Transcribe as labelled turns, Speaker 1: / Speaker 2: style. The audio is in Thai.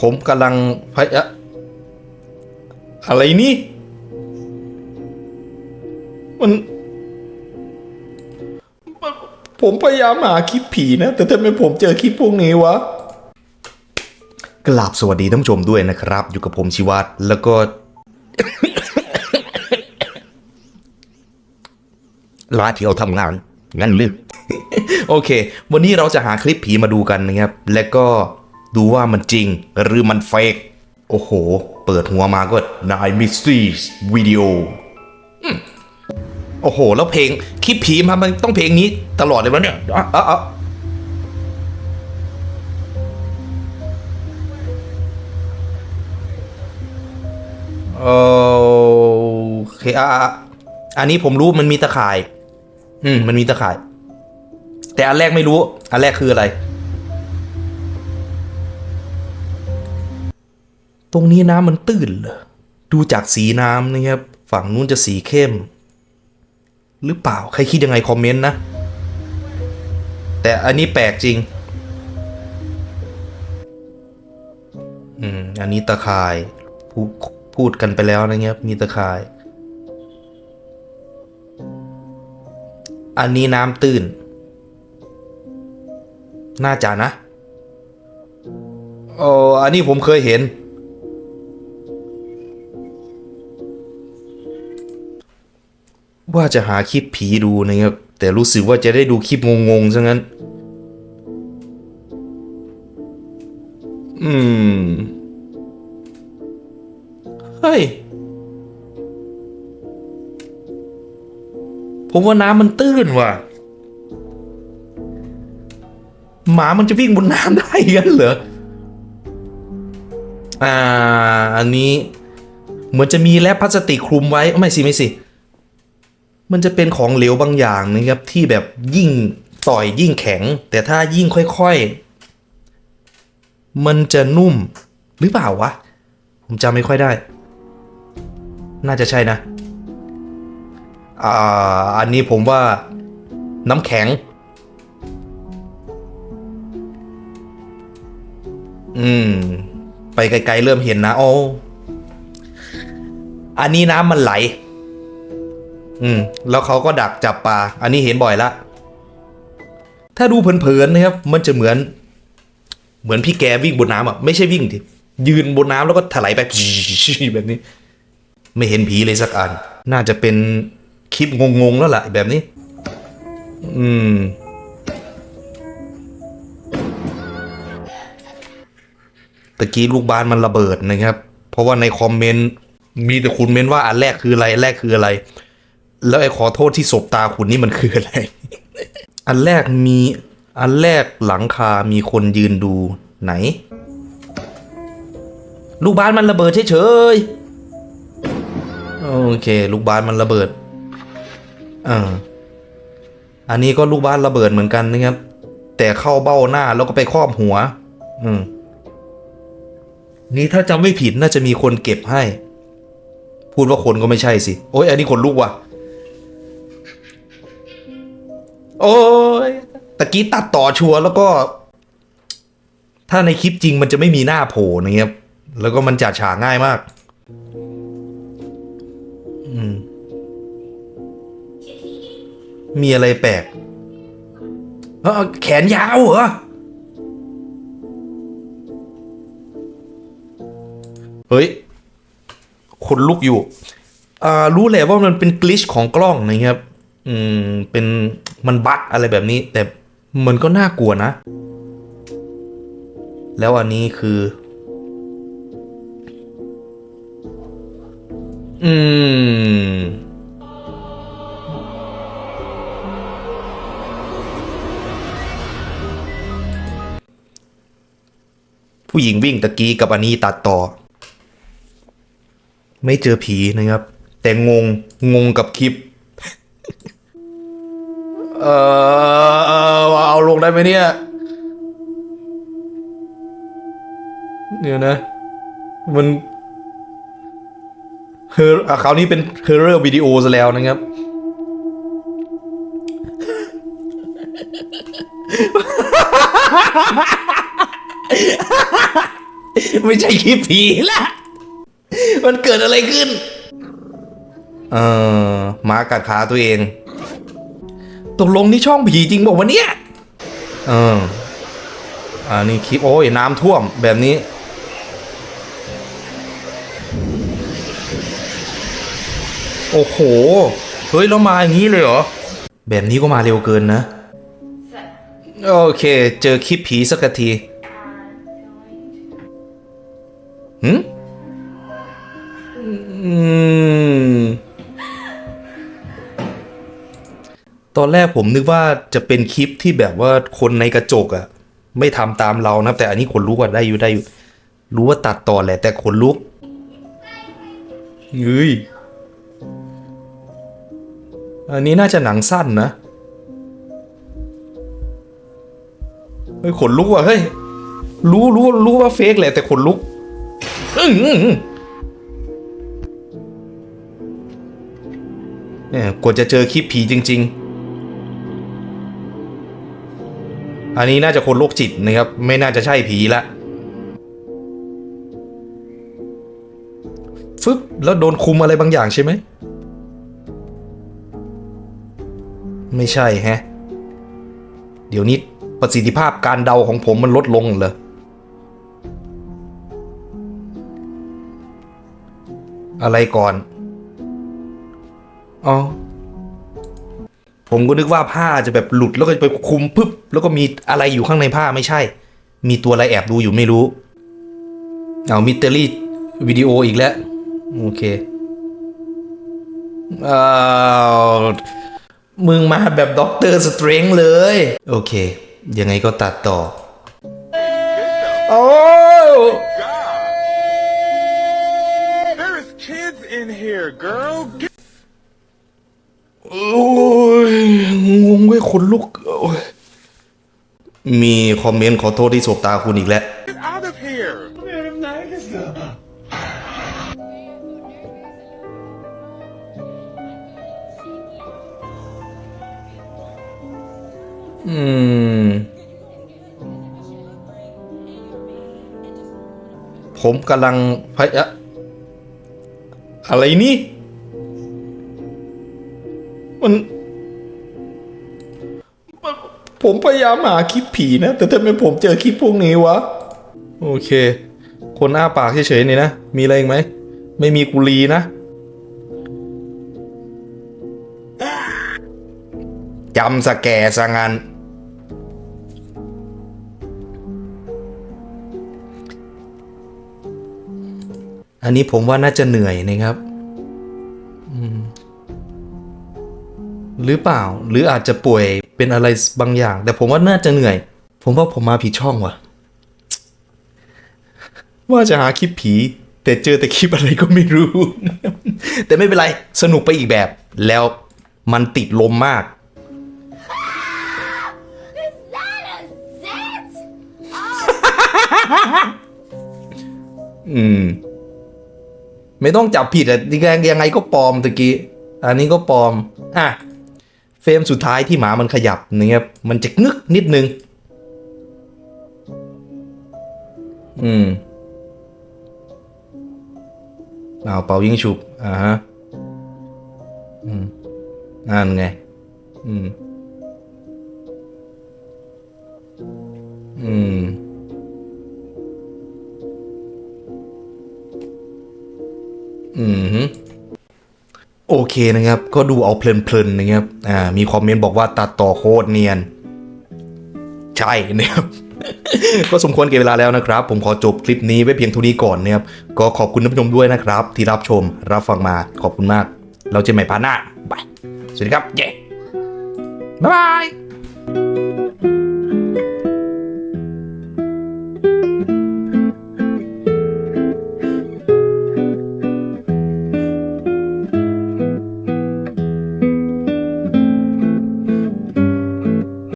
Speaker 1: ผมกำลังพยะอะไรนี่ มันผมพยายามหาคลิปผีนะ แต่ทำไมผมเจอคลิปพวกนี้วะกราบสวัสดีท่านผู้ชมด้วยนะครับ อยู่กับผมชิวัตแล้วก็ลาที่เราทำงาน งั้นหรือโอเค วันนี้เราจะหาคลิปผีมาดูกันนะครับ และก็ ดูว่ามันจริงหรือมันเฟกโอ้โห เปิดหัวมาก็ Nine Mysteries Video อืมโอ้โห แล้วเพลงคลิปผีมามันต้องเพลงนี้ตลอดเลยวะเนี่ยอะอะอะโอเคอะอะอะอันนี้ผมรู้มันมีตะข่าย อืม มันมีตะข่าย แต่อันแรกไม่รู้ อันแรกคืออะไร ตรงนี้น้ำมันตื้นเหรอดูจากสีน้ำนะครับฝั่งนู้นจะสีเข้ม หรือเปล่าใครคิดยังไงคอมเมนต์นะ แต่อันนี้แปลกจริง อืม อันนี้ตะข่ายพูดพูดกันไปแล้วนะครับมีตะข่าย อันนี้น้ำตื้น น่าจะนะโอ้อันนี้ผมเคยเห็น ว่าจะหาคลิปผีดูนะครับ แต่รู้สึกว่าจะได้ดูคลิปงงๆซะงั้น อืม เฮ้ย ผมว่าน้ำมันตื้นว่ะ หมามันจะวิ่งบนน้ำได้งั้นเหรอ อ่า อันนี้ เหมือนจะมีแรปพลาสติกคลุมไว้ ไม่สิ ไม่สิ มันจะเป็นของเหลวบางอย่างนะครับที่แบบยิ่งต่อยยิ่งแข็ง แต่ถ้ายิ่งค่อยๆ มันจะนุ่มหรือเปล่าวะ ผมจำไม่ค่อยได้ น่าจะใช่นะ อ่า อันนี้ผมว่าน้ำแข็ง อืม ไปไกลๆเริ่มเห็นนะโอ้อันนี้น้ำมันไหล อืม แล้วเขาก็ดักจับปลา อันนี้เห็นบ่อยละ ถ้าดูเผินๆนะครับ มันจะเหมือน เหมือนพี่แกวิ่งบนน้ำอะ ไม่ใช่วิ่งทียืนบนน้ำแล้วก็ถลายไปแบบนี้ ไม่เห็นผีเลยสักอัน น่าจะเป็นคลิปงงๆแล้วล่ะแบบนี้ อืมตะกี้ลูกบ้านมันระเบิดนะครับ เพราะว่าในคอมเมนต์มีแต่คุณเมนว่าอันแรกคืออะไรแรกคืออะไร แล้วไอ้ขอโทษที่ศบตาคุณนี่มันคืออะไร อันแรกมีอันแรกหลังคา มีคนยืนดูไหน ลูกบ้านมันระเบิดเฉยๆ โอเค ลูกบ้านมันระเบิดอ่าอันนี้ก็ลูกบ้านระเบิดเหมือนกันนะครับ แต่เข้าเบ้าหน้าแล้วก็ไปครอบหัว อืม นี่ถ้าจำไม่ผิดน่าจะมีคนเก็บให้ พูดว่าคนก็ไม่ใช่สิ โอ้ยอันนี้คนลุกว่ะ โอ้ยตะกี้ตัดต่อชัวร์แล้วก็ ถ้าในคลิปจริงมันจะไม่มีหน้าโผล่นะครับแล้วก็มันจัดฉากง่ายมาก อืม มีอะไรแปลกเออแขนยาวเหรอ เฮ้ยคนลุกอยู่ อ่า รู้แหละว่ามันเป็นกลิชของกล้องนะครับ อืม เป็น มันบั๊กอะไรแบบนี้ แต่มันก็น่ากลัวนะ แล้วอันนี้คือ อืมผู้หญิงวิ่งตะกี้กับอันนี้ตัดต่อ ไม่เจอผีนะครับ แต่งงงงกับคลิป เออเออเอาลงได้ไหมเนี่ย เดี๋ยวนะ มันเฮอร์คราวนี้เป็นเฮอร์เรอร์วิดีโอซะแล้วนะครับ ไม่ใช่คลิปผีละมันเกิดอะไรขึ้น เออหมากัดขาตัวเอง ตกลงนี่ช่องผีจริงบอกว่าวะเนี่ยเอออ่านี่คลิปโอ้ยน้ำท่วมแบบนี้ โอ้โห เฮ้ยแล้วมาอย่างนี้เลยเหรอ แบบนี้ก็มาเร็วเกินนะ โอเค เจอคลิปผีสักทีหืม ตอนแรกผมนึกว่าจะเป็นคลิปที่แบบว่าคนในกระจกอะไม่ทำตามเรานะแต่อันนี้ขนลุกอะได้อยู่ได้อยู่ รู้ว่าตัดต่อแหละ แต่ขนลุกเฮ้ยอันนี้น่าจะหนังสั้นนะเฮ้ยขนลุกว่ะเฮ้ยรู้รู้รู้ว่าเฟกแหละแต่ขนลุกอืเนี่ยกว่าจะเจอคลิปผีจริง ๆ อันนี้น่าจะคนโรคจิตนะครับ ไม่น่าจะใช่ผีละฟึบแล้วโดนคุมอะไรบางอย่างใช่ไหม ไม่ใช่ฮะ เดี๋ยวนี้ประสิทธิภาพการเดาของผมมันลดลงเหรออะไรก่อน อ๋อ ผมก็นึกว่าผ้าจะแบบหลุดแล้วก็จะไปคุมปึ๊บแล้วก็มีอะไรอยู่ข้างในผ้าไม่ใช่ มีตัวอะไรแอบดูอยู่ไม่รู้ เอามิเตอรี่วิดีโออีกแล้ว โอเคอ้าวมึงมาแบบด็อกเตอร์สเตรงเลย โอเค ยังไงก็ตัดต่อ โอ้
Speaker 2: God. There is kids in here, girl. Get
Speaker 1: โอ้ย งงเว้ยขนลุก มีคอมเมนต์ขอโทษที่สบตาคุณอีกแล้ว อืม ผมกำลังพยะอะไรนี่ มัน ผมพยายามหาคลิปผีนะ แต่ทำไมผมเจอคลิปพวกนี้วะ โอเค คนอ้าปากเฉยๆนี่นะ มีอะไรอีกไหม ไม่มีกุลีนะ จำสแกซะงั้นอันนี้ผมว่าน่าจะเหนื่อยนะครับ หรือเปล่า หรืออาจจะป่วยเป็นอะไรบางอย่าง แต่ผมว่าน่าจะเหนื่อย ผมว่าผมมาผิดช่องว่ะ ว่าจะหาคลิปผี แต่เจอแต่คลิปอะไรก็ไม่รู้ แต่ไม่เป็นไรสนุกไปอีกแบบ แล้วมันติดลมมาก อืม ไม่ต้องจับผิดอะยังยังไงก็ปลอมตะกี้ อันนี้ก็ปลอม อะ รมสุดท้ายที่หมามันขยับนะครับมันจะงึกนิดนึง อืมเอาเป่ายิงฉุบอ่าฮะอืมนั่นไง อืม อืม อืม โอเคนะครับ ก็ดูเอาเพลินๆนะครับ อ่า มีคอมเมนต์บอกว่าตัดต่อโคตรเนียน ใช่นะครับ ก็สมควรเก็บเวลาแล้วนะครับ ผมขอจบคลิปนี้ไว้เพียงเท่านี้ก่อนนะครับ ก็ขอบคุณท่านผู้ชมด้วยนะครับ ที่รับชมรับฟังมา ขอบคุณมาก เราเจอกันใหม่พาหน้าบาย สวัสดีครับ เย้ บ๊ายบาย